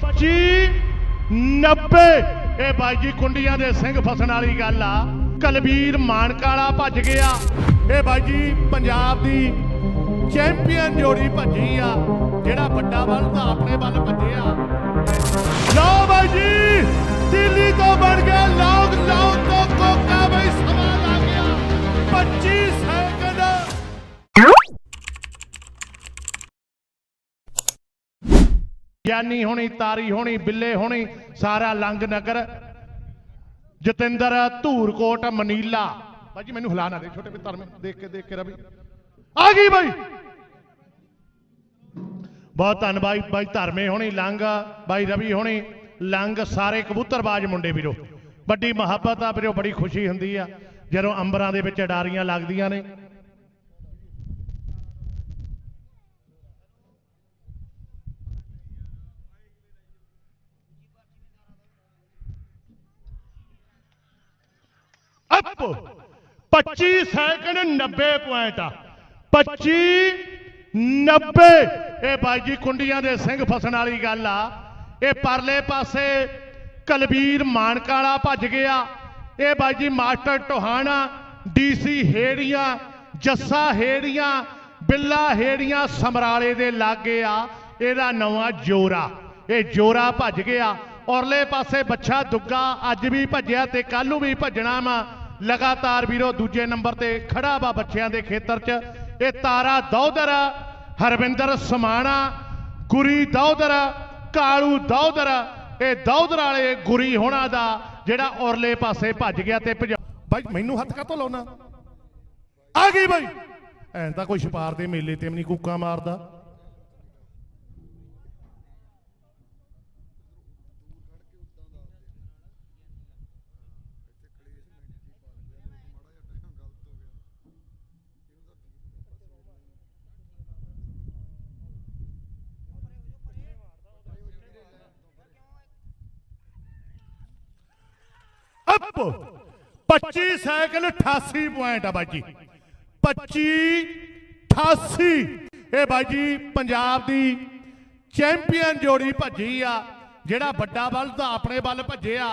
25 90 ਇਹ ਬਾਈ ਜੀ ਕੁੰਡੀਆਂ ਦੇ ਸਿੰਘ ਫਸਣ ਵਾਲੀ ਗੱਲ ਆ। ਕਲਬੀਰ ਮਾਨਕਾਲਾ ਭੱਜ ਗਿਆ। ਇਹ ਬਾਈ ਜੀ ਪੰਜਾਬ ਦੀ ਚੈਂਪੀਅਨ ਜੋੜੀ ਭੱਜੀ ਆ। ਜਿਹੜਾ ਵੱਡਾ ਵੱਲ ਤਾਂ ਆਪਣੇ ਵੱਲ ਭੱਜਿਆ। ਲਓ ਬਾਈ ਜੀ, ਦਿੱਲੀ ਤੋਂ ਬਣ ਗਿਆਨੀ ਹੋਣੀ, ਤਾਰੀ ਹੋਣੀ, ਬਿੱਲੇ ਹੋਣੀ, ਸਾਰਾ ਲੰਗ ਨਗਰ। ਜਤਿੰਦਰ ਧੂਰਕੋਟ, ਮਨੀਲਾ। ਬਾਜੀ ਮੈਨੂੰ ਹਿਲਾ ਨਾ ਦੇ, ਛੋਟੇ ਪਿੱਤਰ ਮੈਂ ਦੇਖ ਕੇ ਦੇਖ ਕੇ ਰਵੀ। ਆ ਗਈ ਬਾਈ। ਬਹੁਤ ਧੰਨਵਾਦ ਬਾਈ ਧਰਮੇ ਹੋਣੀ, ਲੰਗ, ਬਾਈ ਰਵੀ ਹੋਣੀ, ਲੰਗ ਸਾਰੇ ਕਬੂਤਰਬਾਜ਼ ਮੁੰਡੇ ਵੀਰੋ। ਵੱਡੀ ਮੁਹੱਬਤ ਆ ਵੀਰੋ, ਬੜੀ ਖੁਸ਼ੀ ਹੁੰਦੀ ਆ। ਜਦੋਂ ਅੰਬਰਾਂ ਦੇ ਵਿੱਚ ਡਾਰੀਆਂ ਲੱਗਦੀਆਂ ਨੇ ਅਪ 25 ਸੈਕਿੰਡ 90 ਪੁਆਇੰਟ ਆ। 25 90 ਇਹ ਬਾਈ ਜੀ ਕੁੰਡੀਆਂ ਦੇ ਸਿੰਘ ਫਸਣ ਵਾਲੀ ਗੱਲ ਆ। ਇਹ ਪਰਲੇ ਪਾਸੇ ਕਲਬੀਰ ਮਾਨਕਾਲਾ ਭੱਜ ਗਿਆ। ਇਹ ਬਾਈ ਜੀ ਮਾਸਟਰ ਟੋਹਾਣਾ, ਡੀਸੀ ਹੇੜੀਆਂ, ਜੱਸਾ ਹੇੜੀਆਂ, ਬਿੱਲਾ ਹੇੜੀਆਂ ਸਮਰਾਲੇ ਦੇ ਲਾਗੇ ਆ। ਇਹਦਾ ਨਵਾਂ ਜੋਰਾ। ਇਹ ਜੋਰਾ ਭੱਜ ਗਿਆ। ਔਰਲੇ ਪਾਸੇ ਬੱਚਾ ਦੁੱਗਾ। ਅੱਜ ਵੀ ਭੱਜਿਆ ਤੇ ਕੱਲ ਨੂੰ ਵੀ ਭੱਜਣਾ ਵਾ। ਲਗਾਤਾਰ ਵੀਰੋ ਦੂਜੇ ਨੰਬਰ ਤੇ ਖੜਾ ਵਾ ਬੱਚਿਆਂ ਦੇ ਖੇਤਰ 'ਚ। ਇਹ ਤਾਰਾ ਦੌਦਰ, ਹਰਵਿੰਦਰ ਸਮਾਣਾ, ਗੁਰੀ ਦੌਦਰ, ਕਾਲੂ ਦੌਦਰ। ਇਹ ਦੌਦਰ ਵਾਲੇ ਗੁਰੀ ਹੋਣਾ ਦਾ ਜਿਹੜਾ ਔਰਲੇ ਪਾਸੇ ਭੱਜ ਗਿਆ ਤੇ ਭਜਾ- ਬਾਈ, ਮੈਨੂੰ ਹੱਥ ਕਾਤੋਂ ਲਾਉਣਾ? ਆ ਗਈ ਬਾਈ। ਐਂ ਤਾਂ ਕੋਈ ਛਪਾਰ ਦੇ ਮੇਲੇ ਤੇ ਵੀ ਨਹੀਂ ਕੂਕਾਂ ਮਾਰਦਾ। ਅਪ 25 ਸਾਈਕਲ 88 ਪੁਆਇੰਟ ਆ ਬਾਜੀ 25 88 ਇਹ ਬਾਜੀ ਪੰਜਾਬ ਦੀ ਚੈਂਪੀਅਨ ਜੋੜੀ ਭੱਜੀ ਆ, ਜਿਹੜਾ ਵੱਡਾ ਵੱਲ ਤਾਂ ਆਪਣੇ ਵੱਲ ਭੱਜਿਆ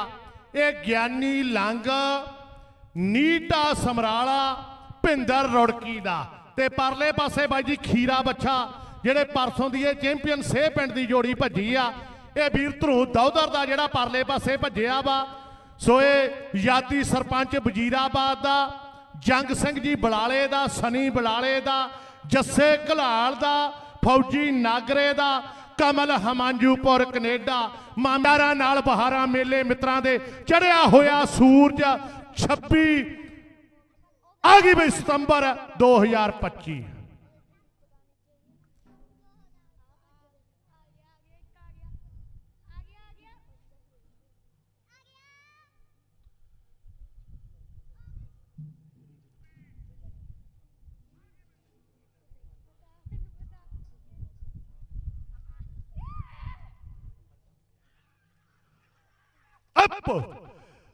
ਇਹ ਗਿਆਨੀ ਲੰਗ, ਨੀਟਾ ਸਮਰਾਲਾ, ਭਿੰਦਰ ਰੋੜਕੀ ਦਾ। ਤੇ ਪਰਲੇ ਪਾਸੇ ਬਾਈ ਜੀ ਖੀਰਾ ਬੱਚਾ ਜਿਹੜੇ ਪਰਸੋਂ ਦੀ ਇਹ ਚੈਂਪੀਅਨ ਸੇ ਪਿੰਡ ਦੀ ਜੋੜੀ ਭੱਜੀ ਆ। ਇਹ ਵੀਰ ਧਰੂ ਦੌਦਰ ਦਾ ਜਿਹੜਾ ਪਰਲੇ ਪਾਸੇ ਭੱਜਿਆ ਵਾ ਸੋ ਇਹ ਯਾਦੀ ਸਰਪੰਚ ਵਜੀਰਾਬਾਦ ਦਾ, ਜੰਗ ਸਿੰਘ ਜੀ ਬਲਾਲੇ ਦਾ, ਸਨੀ ਬਲਾਲੇ ਦਾ, ਜੱਸੇ ਘਲਾਲ ਦਾ, ਫੌਜੀ ਨਾਗਰੇ ਦਾ, ਕਮਲ ਹਮਾਂਜੂਪੁਰ, ਕੈਨੇਡਾ, ਮਾਮਿਆਰਾਂ ਨਾਲ ਬਹਾਰਾਂ ਮੇਲੇ ਮਿੱਤਰਾਂ ਦੇ ਚੜਿਆ ਹੋਇਆ ਸੂਰਜ 26 ਆ ਗਈ ਬਈ ਸਤੰਬਰ 2025 ਅਪ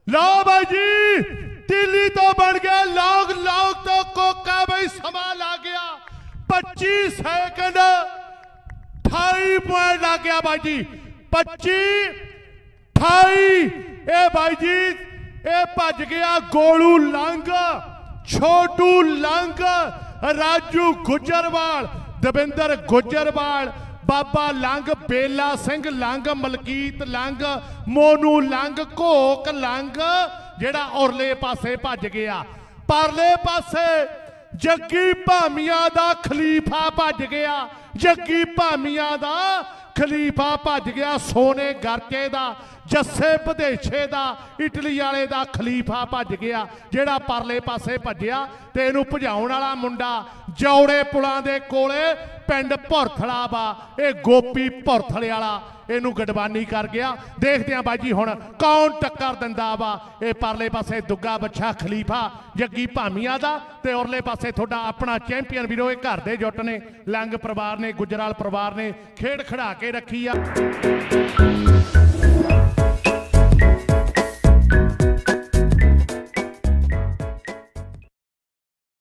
ਲਓ ਬਾਈ ਜੀ ਦਿੱਲੀ ਤੋਂ ਬਣ ਗਿਆ ਲੌਂਗ ਲੌਂਗ ਤੋਂ ਕੋਕਾ ਬਈ ਸਮਾਂ ਲੱਗ ਗਿਆ 25 ਸੈਕਿੰਡ 28 ਪੁਆਇੰਟ ਲੱਗ ਗਿਆ ਬਾਈ ਜੀ 25 28 ਇਹ ਬਾਈ ਜੀ ਇਹ ਭੱਜ ਗਿਆ ਗੋਲੂ ਲੰਗ ਛੋਟੂ ਲੰਗ ਰਾਜੂ ਗੁਜਰਵਾਲ ਦਵਿੰਦਰ ਗੁਜਰਵਾਲ ਬਾਬਾ ਲੰਗ ਬੇਲਾ ਸਿੰਘ, ਲੰਗ ਮਲਕੀਤ, ਲੰਗ ਮੋਨੂ, ਲੰਗ ਘੋਕ, ਲੰਗ ਜਿਹੜਾ ਔਰਲੇ ਪਾਸੇ ਭੱਜ ਗਿਆ। ਪਰਲੇ ਪਾਸੇ ਜੱਗੀ ਭਾਮੀਆਂ ਦਾ ਖਲੀਫਾ ਭੱਜ ਗਿਆ। ਜੱਗੀ ਭਾਮੀਆਂ ਦਾ ਖਲੀਫਾ ਭੱਜ ਗਿਆ ਸੋਨੇ ਗਰਚੇ ਦਾ, ਜੱਸੇ ਵਿਦੇਸ਼ੇ ਦਾ, ਇਟਲੀ ਵਾਲੇ ਦਾ ਖਲੀਫਾ ਭੱਜ ਗਿਆ, ਜਿਹੜਾ ਪਰਲੇ ਪਾਸੇ ਭੱਜਿਆ ਤੇ ਇਹਨੂੰ ਭਜਾਉਣ ਵਾਲਾ ਮੁੰਡਾ ਜੌੜੇ ਪੁਲਾਂ ਦੇ ਕੋਲੇ ਪਿੰਡ ਭੁਰਥਲਾ ਵਾ ਇਹ ਗੋਪੀ ਭੁਰਥਲੇ ਵਾਲਾ, ਇਹਨੂੰ ਗਡਬਾਨੀ ਕਰ ਗਿਆ। ਦੇਖਦੇ ਆਂ ਬਾਜੀ ਹੁਣ ਕੌਣ ਟੱਕਰ ਦਿੰਦਾ ਵਾ। ਇਹ ਪਰਲੇ ਪਾਸੇ ਦੁੱਗਾ ਬੱਛਾ ਖਲੀਫਾ, ਜੱਗੀ ਭਾਮੀਆਂ ਦਾ ਤੇ ਔਰਲੇ ਪਾਸੇ ਤੁਹਾਡਾ ਆਪਣਾ ਚੈਂਪੀਅਨ ਵੀਰੋ, ਇਹ ਘਰ ਦੇ ਜੁੱਟ ਨੇ, ਲੰਗ ਪਰਿਵਾਰ ਨੇ, ਗੁਜਰਾਲ ਪਰਿਵਾਰ ਨੇ, ਖੇਡ ਖੜਾ ਕੇ ਰੱਖੀ ਆ।